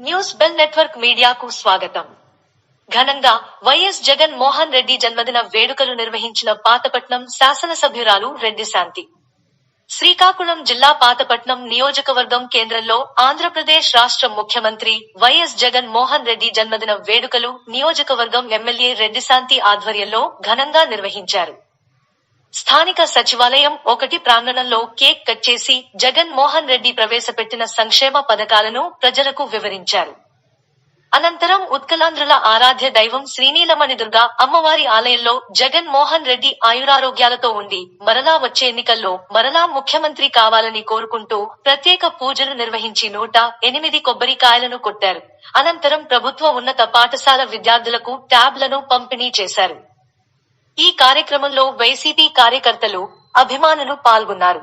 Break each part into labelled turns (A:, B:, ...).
A: News bell network మీడియాకు స్వాగతం. ఘనంగా వైఎస్ జగన్ మోహన్ రెడ్డి జన్మదిన వేడుకలు నిర్వహించిన పాతపట్నం శాసనసభ్యురాలు రెడ్డి శాంతి. శ్రీకాకుళం జిల్లా పాతపట్నం నియోజకవర్గం కేంద్రంలో ఆంధ్రప్రదేశ్ రాష్ట్ర ముఖ్యమంత్రి వైఎస్ జగన్ మోహన్ రెడ్డి జన్మదిన వేడుకలు నియోజకవర్గం ఎమ్మెల్యే రెడ్డి శాంతి ఆధ్వర్యంలో ఘనంగా నిర్వహించారు. స్థానిక సచివాలయం ఒకటి ప్రాంగణంలో కేక్ కట్ చేసి జగన్ మోహన్ రెడ్డి ప్రవేశపెట్టిన సంక్షేమ పథకాలను ప్రజలకు వివరించారు. అనంతరం ఉత్కలాంధ్రుల ఆరాధ్య దైవం శ్రీనీలమణి దుర్గా అమ్మవారి ఆలయంలో జగన్ మోహన్ రెడ్డి ఆయురారోగ్యాలతో ఉండి మరలా వచ్చే ఎన్నికల్లో మరలా ముఖ్యమంత్రి కావాలని కోరుకుంటూ ప్రత్యేక పూజలు నిర్వహించి నూట ఎనిమిది కొబ్బరికాయలను కొట్టారు. అనంతరం ప్రభుత్వ ఉన్నత పాఠశాల విద్యార్థులకు ట్యాబ్లను పంపిణీ చేశారు. ఈ కార్యక్రమంలో వైసీపీ కార్యకర్తలు అభిమానులు పాల్గొన్నారు.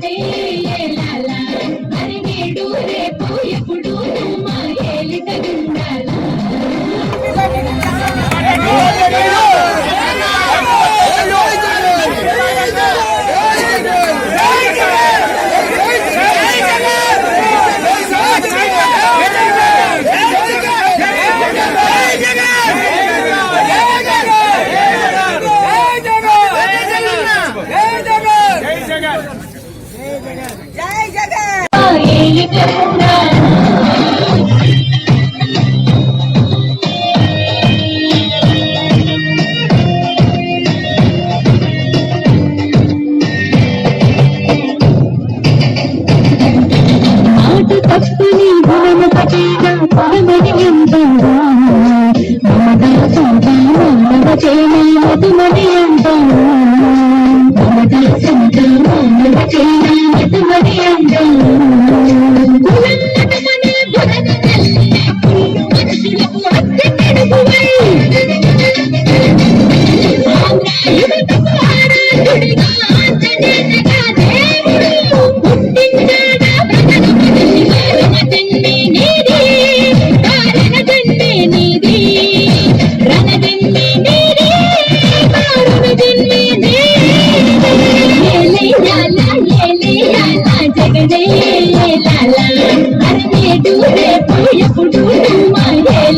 B: You.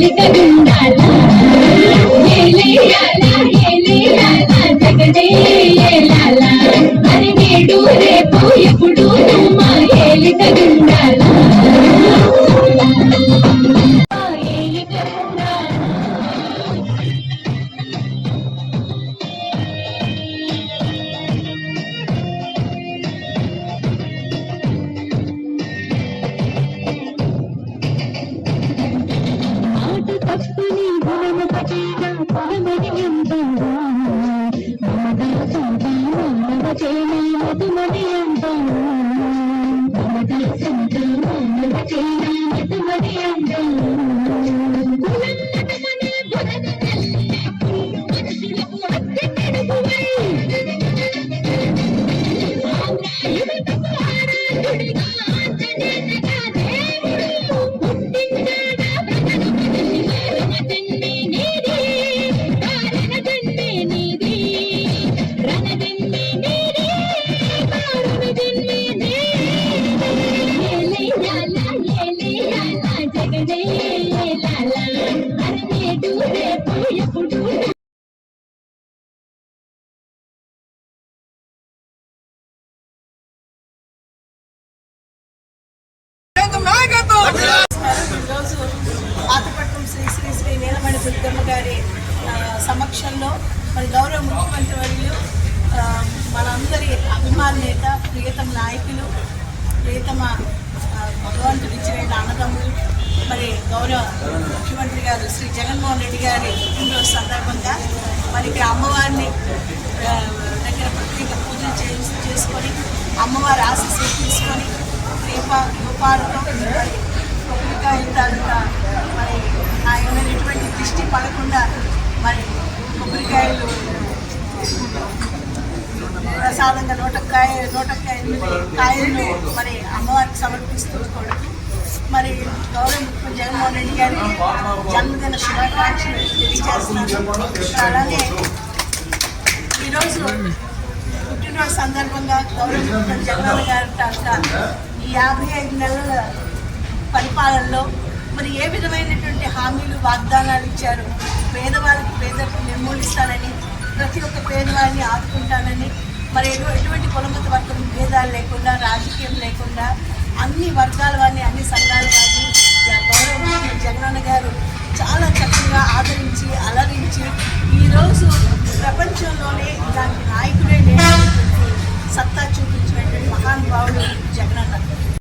B: Liga. సమక్షంలో మరి గౌరవ ముఖ్యమంత్రి వర్యులు మనందరి అభిమాన నేత ప్రియతమ నాయకులు ప్రియతమ భగవంతుడు ఇచ్చిన అన్నదమ్ములు మరి గౌరవ ముఖ్యమంత్రి గారు శ్రీ జగన్మోహన్ రెడ్డి గారి పుట్టినరోజు సందర్భంగా మరి ఇక్కడ అమ్మవారిని దగ్గర ప్రత్యేక పూజలు చే చేసుకొని అమ్మవారి ఆశీస్సులు తీసుకొని దీప దీపాలతో ఇంత ఇంత తాలూకా మరి ఆయన ఎటువంటి దృష్టి పడకుండా మరి నూటకాయలు ప్రసాదంగా నూటకాయ నూటకాయలు కాయలు కాయలను మరి అమ్మవారికి సమర్పిస్తూ కూడా. మరి గౌరవ ముఖ్యమంత్రి జగన్మోహన్ రెడ్డి గారికి జన్మదిన శుభాకాంక్షలు తెలియజేస్తున్నాను అలాగే ఈరోజు పుట్టినరోజు సందర్భంగా గౌరవ ముఖ్యమంత్రి జగన్ గారి తాలూకా ఈ యాభై ఐదు నెలల పరిపాలనలో మరి ఏ విధమైనటువంటి హామీలు వాగ్దానాలు ఇచ్చారు? పేదవాళ్ళకి పేదలకు నిర్మూలిస్తానని ప్రతి ఒక్క పేదవాడిని ఆదుకుంటానని మరి ఎటువంటి కులమత వర్గం భేదాలు లేకుండా రాజకీయం లేకుండా అన్ని వర్గాల వారిని అన్ని సంఘాల వారిని గౌరవ జగనన్న గారు చాలా చక్కగా ఆదరించి అలరించి ఈరోజు ప్రపంచంలోనే ఇలాంటి నాయకుడే లేనటువంటి సత్తా చూపించినటువంటి మహానుభావుడు జగనన్న